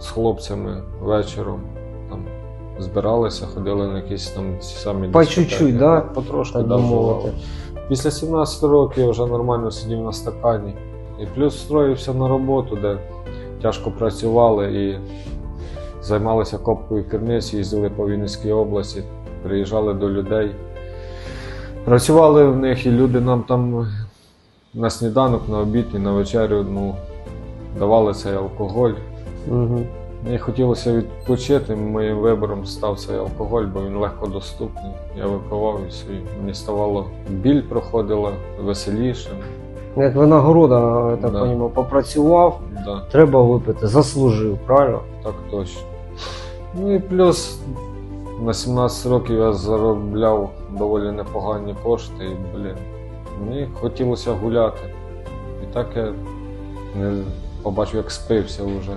з хлопцями вечором. Там збиралися, ходили на якісь там ці самі По чуть-чуть, да? Потрошки Так да, мовити. Після 17 років я вже нормально сидів на стакані. І плюс встроївся на роботу, де тяжко працювали і займалися копкою керниць, їздили по Вінницькій області, приїжджали до людей. Працювали в них, і люди нам там на сніданок, на обід і на вечерю ну, давали цей алкоголь. Угу. Мені хотілося відпочити, моїм вибором став цей алкоголь, бо він легко доступний. Я випивав і все, мені ставало біль проходила веселіше. Як винагорода, я так Да. розумію, попрацював, Да, треба випити, заслужив, правильно? так точно. Ну і плюс на 17 років я заробляв доволі непогані кошти, і, блін, мені хотілося гуляти. І так я не побачив, як спився вже.